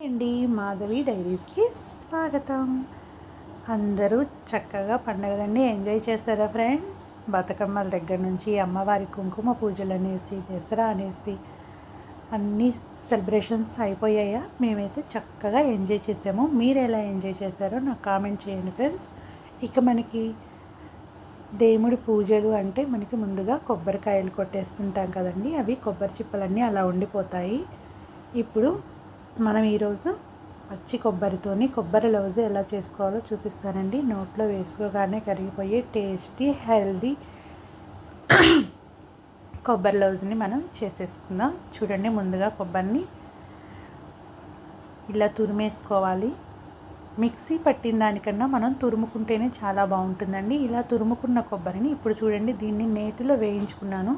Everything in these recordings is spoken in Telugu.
అండి మాధవి డైరీస్కి స్వాగతం. అందరూ చక్కగా పండగలన్నీ ఎంజాయ్ చేస్తారా ఫ్రెండ్స్? బతుకమ్మల దగ్గర నుంచి అమ్మవారి కుంకుమ పూజలు అనేసి దసరా అనేసి అన్ని సెలబ్రేషన్స్ అయిపోయాయా? మేమైతే చక్కగా ఎంజాయ్ చేసాము. మీరు ఎలా ఎంజాయ్ చేశారో నాకు కామెంట్ చేయండి ఫ్రెండ్స్. ఇక మనకి దేవుడి పూజలు అంటే మనకి ముందుగా కొబ్బరికాయలు కొట్టేస్తుంటాం కదండి అవి కొబ్బరి చిప్పలన్నీ అలా ఉండిపోతాయి. ఇప్పుడు మనం ఈరోజు పచ్చి కొబ్బరితోని కొబ్బరి లవ్జ్ ఎలా చేసుకోవాలో చూపిస్తానండి. నోట్లో వేసుకోగానే కరిగిపోయే టేస్టీ హెల్దీ కొబ్బరి లవ్జ్ని మనం చేసేసుకుందాం. చూడండి ముందుగా కొబ్బరిని ఇలా తురిమేసుకోవాలి. మిక్సీ పట్టిన దానికన్నా మనం తురుముకుంటేనే చాలా బాగుంటుందండి. ఇలా తురుముకున్న కొబ్బరిని ఇప్పుడు చూడండి దీన్ని నేతిలో వేయించుకున్నాను.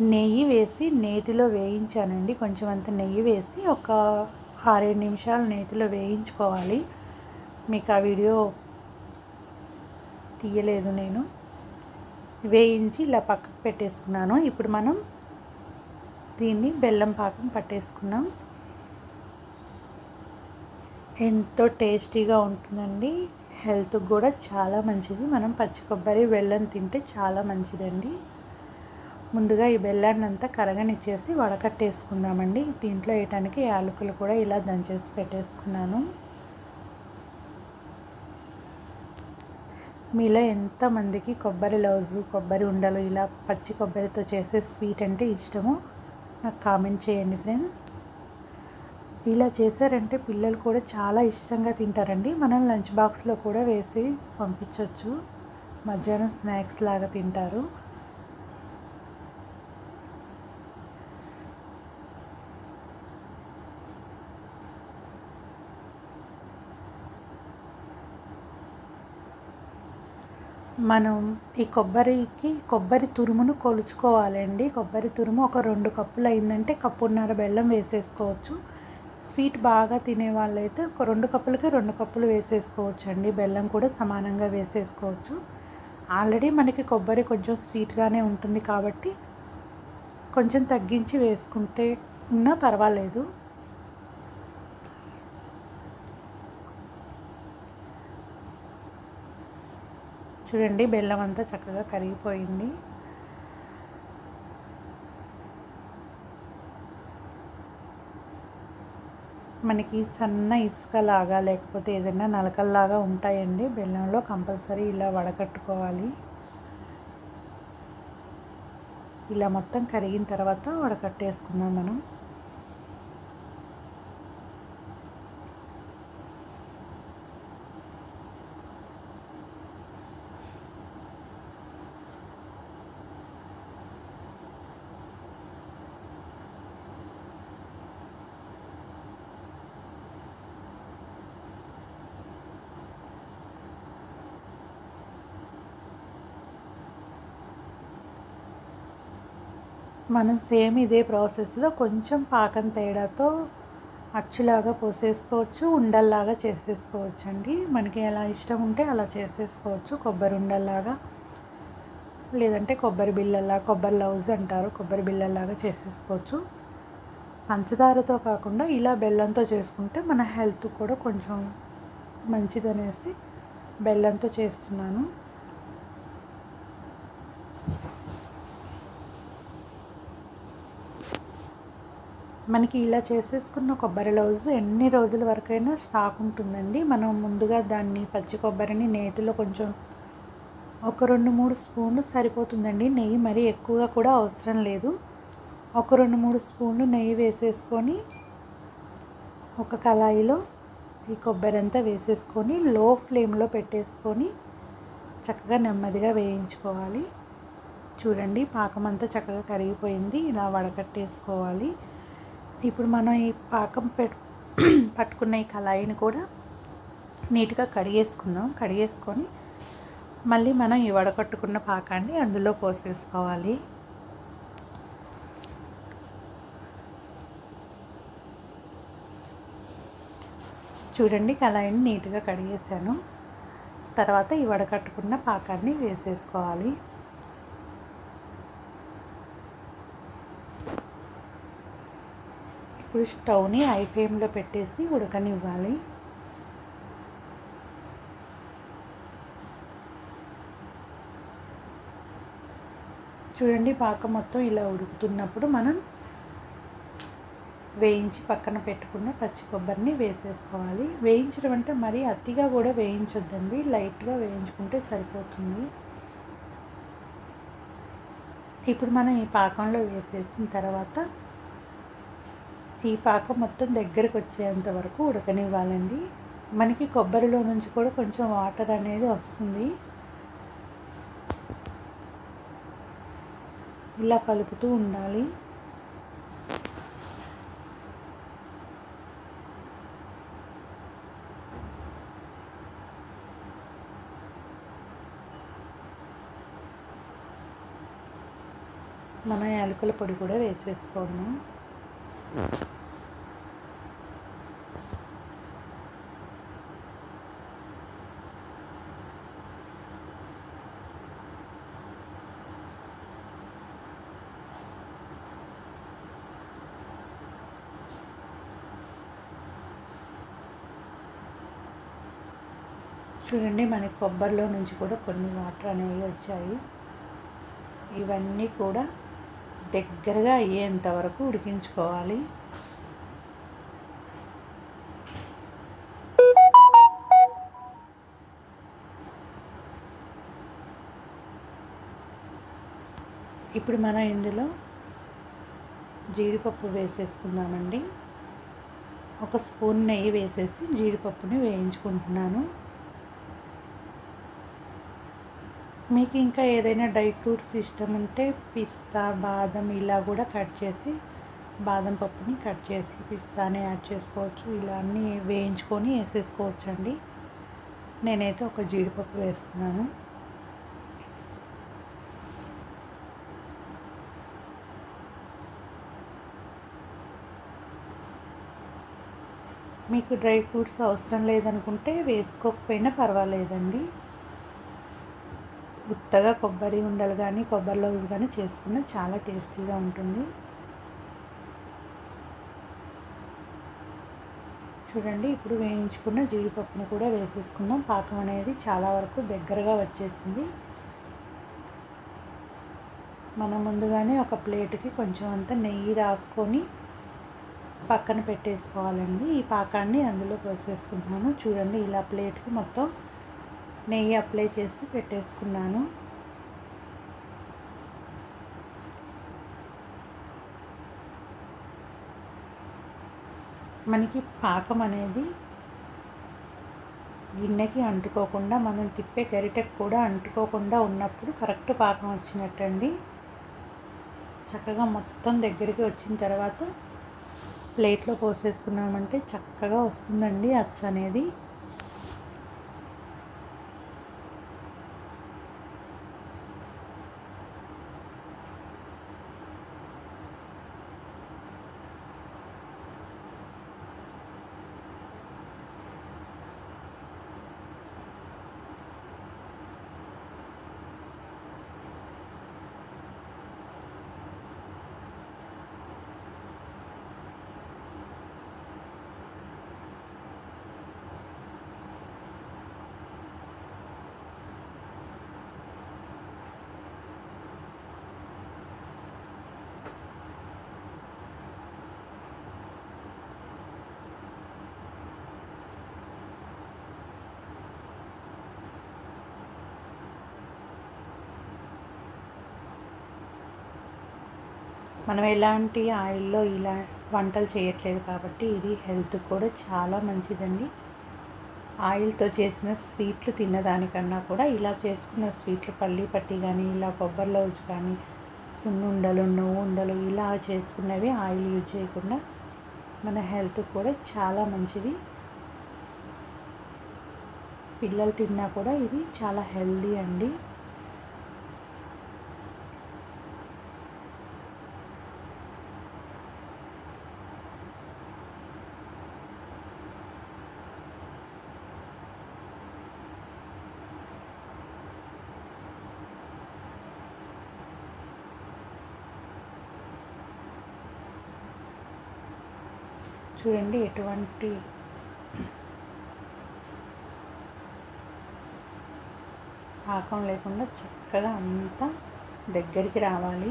నెయ్యి వేసి నేతిలో వేయించానండి. కొంచెం అంత నెయ్యి వేసి ఒక ఆరేడు నిమిషాలు నేతిలో వేయించుకోవాలి. మీకు ఆ వీడియో తీయలేదు నేను. వేయించి ఇలా పక్కకు పెట్టేసుకున్నాను. ఇప్పుడు మనం దీన్ని బెల్లం పాకం పట్టేసుకున్నాం ఎంతో టేస్టీగా ఉంటుందండి. హెల్త్కి కూడా చాలా మంచిది. మనం పచ్చి కొబ్బరి బెల్లం తింటే చాలా మంచిదండి. ముందుగా ఈ బెల్లాన్ని అంతా కరగనిచ్చేసి వడకట్టేసుకుందామండి. దీంట్లో వేయటానికి యాలకులు కూడా ఇలా దంచేసి పెట్టేసుకున్నాను. మీలో ఎంతమందికి కొబ్బరి లౌజు కొబ్బరి ఉండలు ఇలా పచ్చి కొబ్బరితో చేసే స్వీట్ అంటే ఇష్టమో నాకు కామెంట్ చేయండి ఫ్రెండ్స్. ఇలా చేశారంటే పిల్లలు కూడా చాలా ఇష్టంగా తింటారండి. మనం లంచ్ బాక్స్లో కూడా వేసి పంపించవచ్చు మధ్యాహ్నం స్నాక్స్ లాగా తింటారు. మనం ఈ కొబ్బరికి కొబ్బరి తురుమును కొలుచుకోవాలండి. కొబ్బరి తురుము ఒక రెండు కప్పులు అయిందంటే కప్పున్నర బెల్లం వేసేసుకోవచ్చు. స్వీట్ బాగా తినే వాళ్ళైతే ఒక రెండు కప్పులకి రెండు కప్పులు వేసేసుకోవచ్చు అండి బెల్లం కూడా సమానంగా వేసేసుకోవచ్చు. ఆల్రెడీ మనకి కొబ్బరి కొంచెం స్వీట్గానే ఉంటుంది కాబట్టి కొంచెం తగ్గించి వేసుకుంటే ఉన్నా పర్వాలేదు. చూడండి బెల్లం అంతా చక్కగా కరిగిపోయింది. మనకి సన్న ఇసుకలాగా లేకపోతే ఏదైనా నలకల్లాగా ఉంటాయండి. బెల్లంలో కంపల్సరీ ఇలా వడకట్టుకోవాలి. ఇలా మొత్తం కరిగిన తర్వాత వడకట్టేసుకుందాం మనం. మనం సేమ్ ఇదే ప్రాసెస్లో కొంచెం పాకం తేడాతో అచ్చులాగా పోసేసుకోవచ్చు ఉండల్లాగా చేసేసుకోవచ్చు అండి మనకి ఎలా ఇష్టం ఉంటే అలా చేసేసుకోవచ్చు. కొబ్బరి ఉండల్లాగా లేదంటే కొబ్బరి బిళ్ళల్లా కొబ్బరి లౌజ్ అంటారు కొబ్బరి బిళ్ళల్లాగా చేసేసుకోవచ్చు. పంచదారతో కాకుండా ఇలా బెల్లంతో చేసుకుంటే మన హెల్త్ కూడా కొంచెం మంచిదనేసి బెల్లంతో చేస్తున్నాను. మనకి ఇలా చేసేసుకున్న కొబ్బరి లౌజ్ ఎన్ని రోజుల వరకైనా స్టాక్ ఉంటుందండి. మనం ముందుగా దాన్ని పచ్చి కొబ్బరిని నేతిలో కొంచెం ఒక రెండు మూడు స్పూన్లు సరిపోతుందండి. నెయ్యి మరీ ఎక్కువగా కూడా అవసరం లేదు. ఒక రెండు మూడు స్పూన్లు నెయ్యి వేసేసుకొని ఒక కళాయిలో ఈ కొబ్బరి అంతా వేసేసుకొని లో ఫ్లేమ్లో పెట్టేసుకొని చక్కగా నెమ్మదిగా వేయించుకోవాలి. చూడండి పాకం అంతా చక్కగా కరిగిపోయింది. ఇలా వడకట్టేసుకోవాలి. ఇప్పుడు మనం ఈ పాకం పెట్ పట్టుకున్న ఈ కళాయిని కూడా నీట్గా కడిగేసుకుందాం. కడిగేసుకొని మళ్ళీ మనం ఈ వడకట్టుకున్న పాకాన్ని అందులో పోసేసుకోవాలి. చూడండి కళాయిని నీట్గా కడిగేసాను తర్వాత ఈ వడకట్టుకున్న పాకాన్ని వేసేసుకోవాలి. ఇప్పుడు స్టవ్ని హై ఫ్లేమ్లో పెట్టేసి ఉడకనివ్వాలి. చూడండి పాక మొత్తం ఇలా ఉడుకుతున్నప్పుడు మనం వేయించి పక్కన పెట్టుకున్న పచ్చి కొబ్బరిని వేసేసుకోవాలి. వేయించడం అంటే మరీ అతిగా కూడా వేయించొద్దండి. లైట్గా వేయించుకుంటే సరిపోతుంది. ఇప్పుడు మనం ఈ పాకంలో వేసేసిన తర్వాత ఈ పాకం మొత్తం దగ్గరకు వచ్చేంత వరకు ఉడకనివ్వాలండి. మనకి కొబ్బరిలో నుంచి కూడా కొంచెం వాటర్ అనేది వస్తుంది. ఇలా కలుపుతూ ఉండాలి. మనం యాలకుల పొడి కూడా వేసేసుకోండి. చూడండి మనకి కొబ్బరిలో నుంచి కూడా కొన్ని వాటర్ అనేవి వచ్చాయి. ఇవన్నీ కూడా దగ్గరగా అయ్యేంత వరకు ఉడికించుకోవాలి. ఇప్పుడు మనం ఇందులో జీడిపప్పు వేసేసుకుందామండి. ఒక స్పూన్ నెయ్యి వేసేసి జీడిపప్పుని వేయించుకుంటున్నాను. మీకు ఇంకా ఏదైనా డ్రై ఫ్రూట్స్ ఇష్టం ఉంటే పిస్తా బాదం ఇలా కూడా కట్ చేసి బాదం పప్పుని కట్ చేసి పిస్తాని యాడ్ చేసుకోవచ్చు. ఇలా అన్నీ వేయించుకొని వేసేసుకోవచ్చు అండి నేనైతే ఒక జీడిపప్పు వేస్తున్నాను. మీకు డ్రై ఫ్రూట్స్ అవసరం లేదనుకుంటే వేసుకోకపోయినా పర్వాలేదండి. గుత్తగా కొబ్బరి ఉండలు కానీ కొబ్బరి లోజు కానీ చేసుకున్న చాలా టేస్టీగా ఉంటుంది. చూడండి ఇప్పుడు వేయించుకున్న జీడిపప్పును కూడా వేసేసుకుందాం. పాకం అనేది చాలా వరకు దగ్గరగా వచ్చేసింది. మనం ముందుగానే ఒక ప్లేట్కి కొంచెం అంత నెయ్యి రాసుకొని పక్కన పెట్టేసుకోవాలండి. ఈ పాకాన్ని అందులో పోసేసుకుంటున్నాను. చూడండి ఇలా ప్లేట్కి మొత్తం నెయ్యి అప్లై చేసి పెట్టేసుకున్నాను. మనకి పాకం అనేది గిన్నెకి అంటుకోకుండా మనం తిప్పే గరిటెకు కూడా అంటుకోకుండా ఉన్నప్పుడు కరెక్ట్ పాకం వచ్చినట్టండి. చక్కగా మొత్తం దగ్గరికి వచ్చిన తర్వాత ప్లేట్లో పోసేసుకున్నామంటే చక్కగా వస్తుందండి అచ్చ అనేది మనం ఎలాంటి ఆయిల్లో ఇలా వంటలు చేయట్లేదు కాబట్టి ఇది హెల్త్ కూడా చాలా మంచిదండి. ఆయిల్తో చేసిన స్వీట్లు తిన్నదానికన్నా కూడా ఇలా చేసుకున్న స్వీట్లు పల్లి పట్టి కానీ ఇలా కొబ్బరి లౌజ్ కానీ సున్నుండలు నువ్వు ఉండలు ఇలా చేసుకున్నవి ఆయిల్ యూజ్ చేయకుండా మన హెల్త్ కూడా చాలా మంచిది. పిల్లలు తిన్నా కూడా ఇవి చాలా హెల్దీ అండి. చూడండి ఎటువంటి ఆకం లేకుండా చక్కగా అంతా దగ్గరికి రావాలి.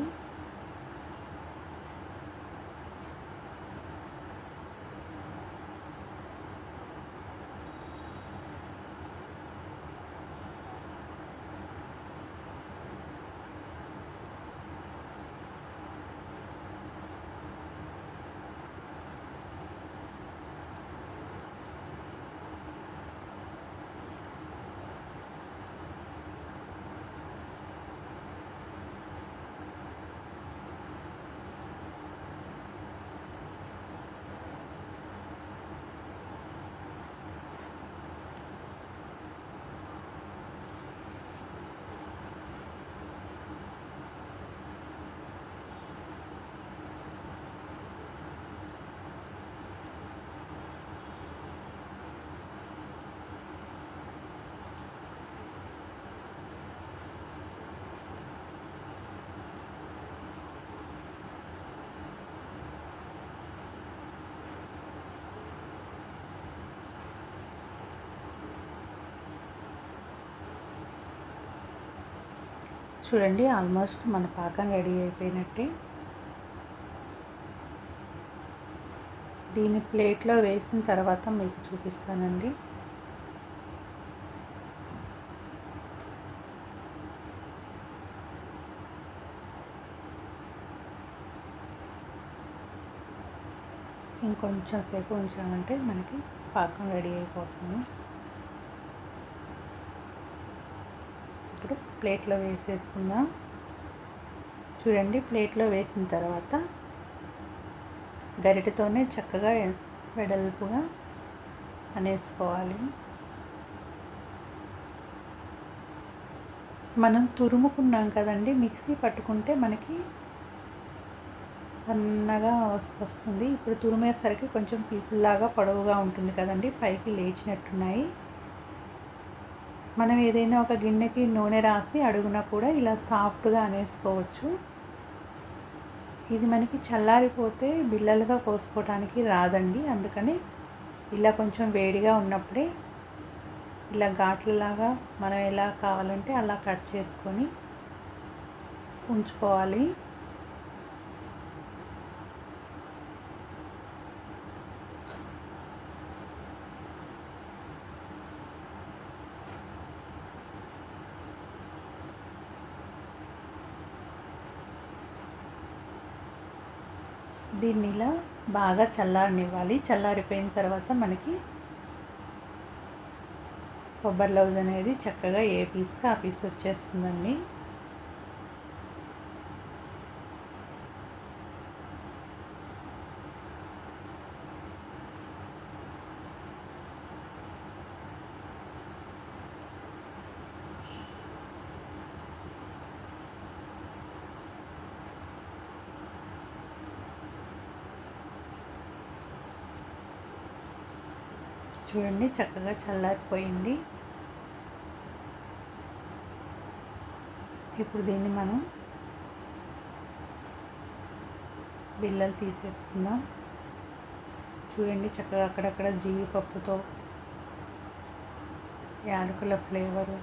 చూడండి ఆల్మోస్ట్ మన పాకం రెడీ అయిపోయినట్టే. దీన్ని ప్లేట్లో వేసిన తర్వాత మీకు చూపిస్తానండి. ఇంకొంచెం సేపు ఉంచామంటే మనకి పాకం రెడీ అయిపోతుంది ఇప్పుడు ప్లేట్లో వేసేసుకుందాం? చూడండి ప్లేట్లో వేసిన తర్వాత గరిటెతోనే చక్కగా వెడల్పుగా అనేసుకోవాలి. మనం తురుముకున్నాం కదండి మిక్సీ పట్టుకుంటే మనకి సన్నగా వస్తుంది. ఇప్పుడు తురిమేసరికి కొంచెం పీసుల్లాగా పొడవుగా ఉంటుంది కదండి పైకి లేచినట్టున్నాయి. మనం ఏదైనా ఒక గిన్నెకి నూనె రాసి అడుగున కూడా ఇలా సాఫ్ట్గా అనేసుకోవచ్చు. ఇది మనకి చల్లారిపోతే బిల్లలుగా కోసుకోవడానికి రాదండి. అందుకని ఇలా కొంచెం వేడిగా ఉన్నప్పుడే ఇలా ఘాట్లలాగా మనం ఎలా కావాలంటే అలా కట్ చేసుకొని ఉంచుకోవాలి. దీన్ని ఇలా బాగా చల్లారనివ్వాలి. చల్లారిపోయిన తర్వాత మనకి కొబ్బరి లౌజ్ అనేది చక్కగా ఏ పీస్కి ఆ పీస్ వచ్చేస్తుందండి. చూడండి చక్కగా చల్లారిపోయింది. ఇప్పుడు దీన్ని మనం బిల్లలు తీసేసుకుందాం. చూడండి చక్కగా అక్కడక్కడ జీడిపప్పుతో యాలకుల ఫ్లేవరు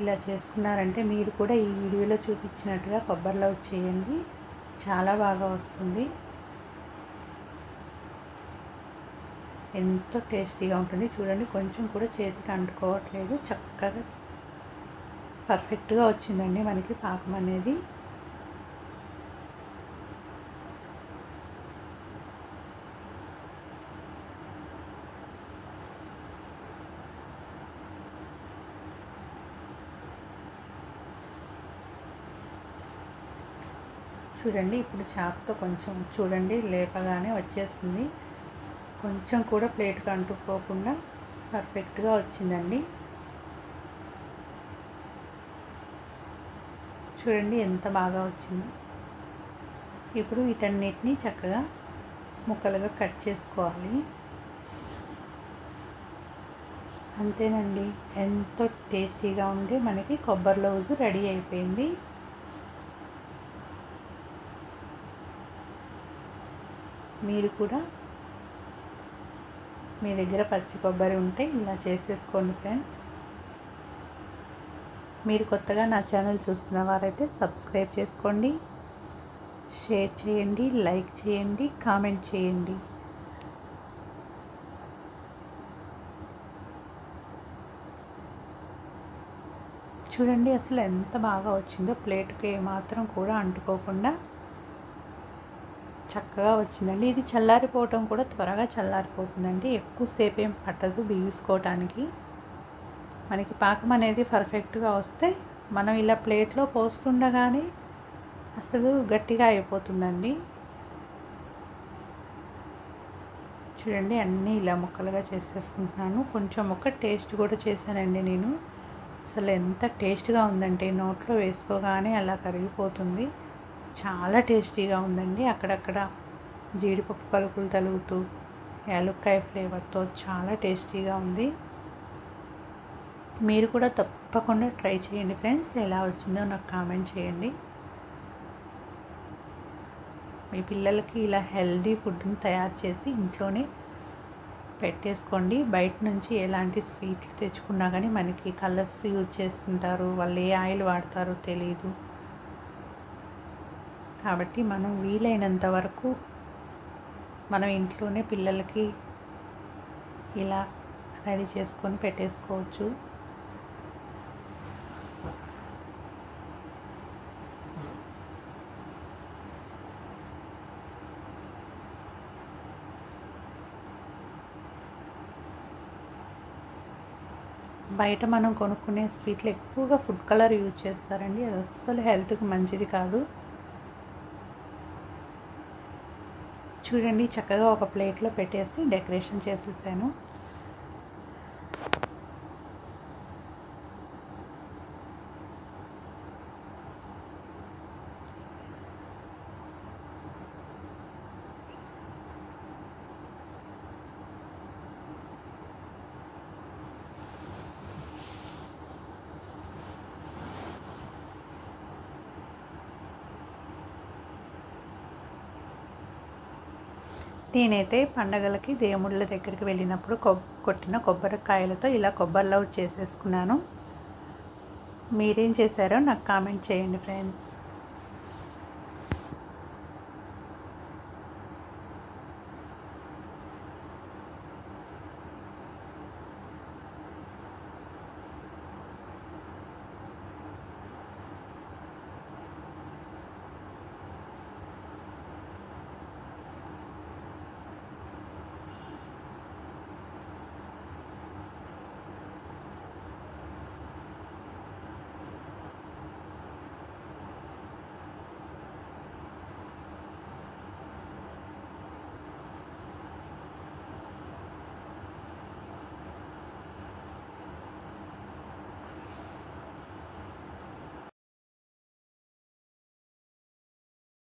ఇలా చేసుకున్నారంటే మీరు కూడా ఈ వీడియోలో చూపించినట్టుగా కొబ్బరి లవ్ చేయండి. చాలా బాగా వస్తుంది. ఎంతో టేస్టీగా ఉంటుంది. చూడండి కొంచెం కూడా చేతికి అంటుకోవట్లేదు. చక్కగా పర్ఫెక్ట్గా వచ్చిందండి మనకి పాకం అనేది. చూడండి ఇప్పుడు చాకుతో కొంచెం చూడండి లేపగానే వచ్చేస్తుంది కొంచెం కూడా ప్లేట్కి అంటుకోకుండా పర్ఫెక్ట్గా వచ్చిందండి. చూడండి ఎంత బాగా వచ్చింది. ఇప్పుడు వీటన్నిటిని చక్కగా ముక్కలుగా కట్ చేసుకోవాలి. అంతేనండి. ఎంతో టేస్టీగా ఉండి మనకి కొబ్బరి లౌజు రెడీ అయిపోయింది. మీరు కూడా మీ దగ్గర పచ్చి కొబ్బరి ఉంటే ఇలా చేసేసుకోండి ఫ్రెండ్స్. మీరు కొత్తగా నా ఛానల్ చూస్తున్న వారైతే సబ్స్క్రైబ్ చేసుకోండి షేర్ చేయండి లైక్ చేయండి కామెంట్ చేయండి. చూడండి అసలు ఎంత బాగా వచ్చిందో ప్లేట్కి ఏమాత్రం కూడా అంటుకోకుండా చక్కగా వచ్చిందండి. ఇది చల్లారిపోవటం కూడా త్వరగా చల్లారిపోతుందండి. ఎక్కువసేపు ఏం పట్టదు బిగుసుకోవటానికి మనకి పాకం అనేది పర్ఫెక్ట్గా వస్తే మనం ఇలా ప్లేట్లో పోస్తుండగానే అసలు గట్టిగా అయిపోతుందండి. చూడండి అన్నీ ఇలా ముక్కలుగా చేసేసుకుంటున్నాను. కొంచెం ఒక టేస్ట్ కూడా చేశానండి నేను. అసలు ఎంత టేస్ట్గా ఉందంటే నోట్లో వేసుకోగానే అలా కరిగిపోతుంది. చాలా టేస్టీగా ఉందండి. అక్కడక్కడ జీడిపప్పు పలుకులు తలుగుతూ యాలుక్కాయ ఫ్లేవర్తో చాలా టేస్టీగా ఉంది. మీరు కూడా తప్పకుండా ట్రై చేయండి ఫ్రెండ్స్. ఎలా వచ్చిందో నాకు కామెంట్ చేయండి. మీ పిల్లలకి ఇలా హెల్దీ ఫుడ్ని తయారు చేసి ఇంట్లోనే పెట్టేసుకోండి. బయట నుంచి ఎలాంటి స్వీట్లు తెచ్చుకున్నా కానీ మనకి కలర్స్ యూజ్ చేస్తుంటారు. వాళ్ళు ఏ ఆయిల్ వాడతారో తెలియదు కాబట్టి మనం వీలైనంత వరకు మనం ఇంట్లోనే పిల్లలకి ఇలా రెడీ చేసుకొని పెట్టేసుకోవచ్చు. బయట మనం కొనుక్కునే స్వీట్లు ఎక్కువగా ఫుడ్ కలర్ యూజ్ చేస్తారండి. అది అస్సలు హెల్త్కి మంచిది కాదు. చూడండి చక్కగా ఒక ప్లేట్లో పెట్టేసి డెకరేషన్ చేసేసాను. నేనైతే పండగలకి దేవుళ్ళ దగ్గరికి వెళ్ళినప్పుడు కొట్టిన కొబ్బరికాయలతో ఇలా కొబ్బరి లవ్ చేసేసుకున్నాను. మీరేం చేశారో నాకు కామెంట్ చేయండి ఫ్రెండ్స్.